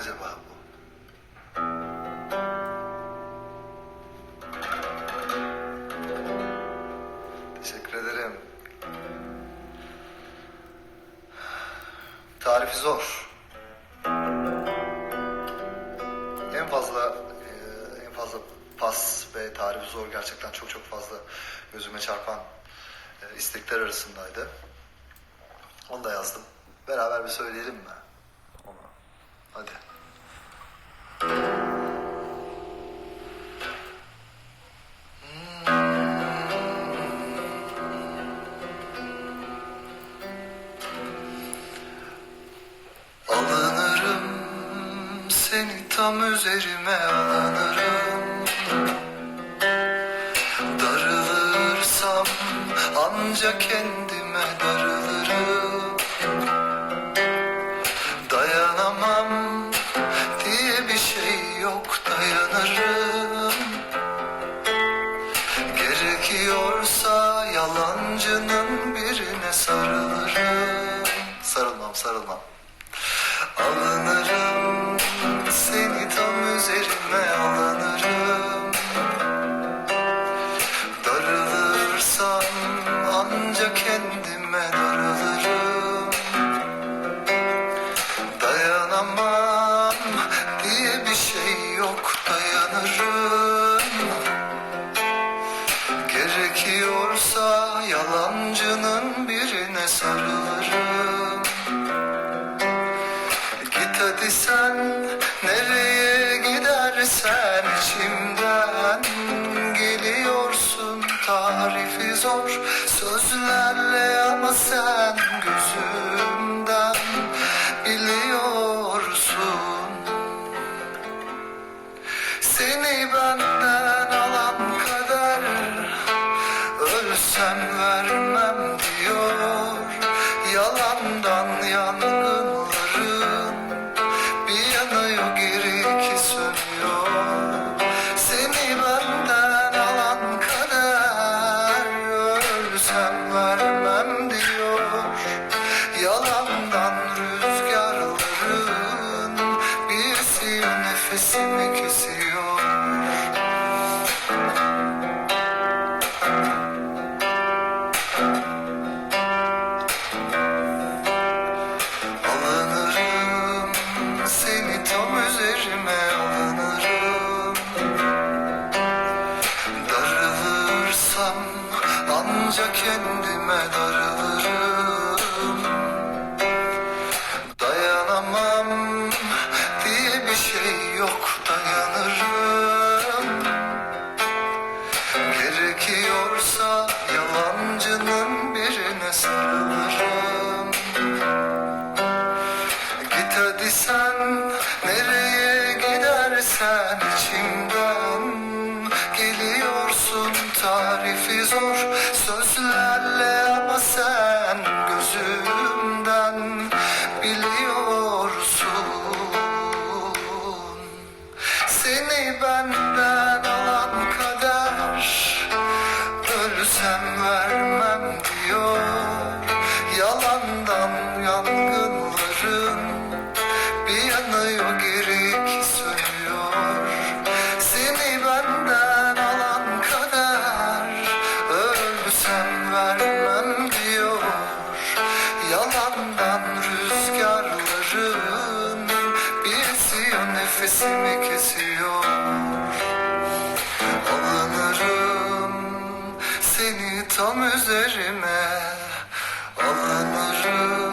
acaba bu? Teşekkür ederim. Tarifi zor. En fazla e, en fazla pas ve tarifi zor gerçekten çok çok fazla gözüme çarpan e, istekler arasındaydı. Onu da yazdım. Beraber bir söyleyelim mi? Seni tam üzerime alınırım Darılırsam ancak kendime darılırım. Dayanamam diye bir şey yok dayanırım. Gerekiyorsa yalancının birine sarılırım. Sarılmam sarılmam. Alınırım yalancının birine sarılırım. Git hadi sen nereye gidersen içimden geliyorsun. Tarifi zor sözlerle ama sen gözümden Ölsem vermem diyor. Yalandan yangınların Bir yanıyor geri iki sönüyor Seni benden alan kader Ölsem vermem diyor. Yalandan rüzgarların Bir esiyor nefesimi kesiyor ancak kendime darılırım. Dayanamam diye bir şey yok dayanırım. Gerekiyorsa yalancının birine sarılırım. Git hadi sen nereye gidersen içimden Geliyorsun. Tarifi zor Ölsem vermem diyor. Yalandan yangınların Bir yanıyor geri sönüyor. Seni benden alan kader Ölsem vermem diyor. Yalandan rüzgarların Bir esiyor nefesimi kesiyor Tam üzerime. Alınırım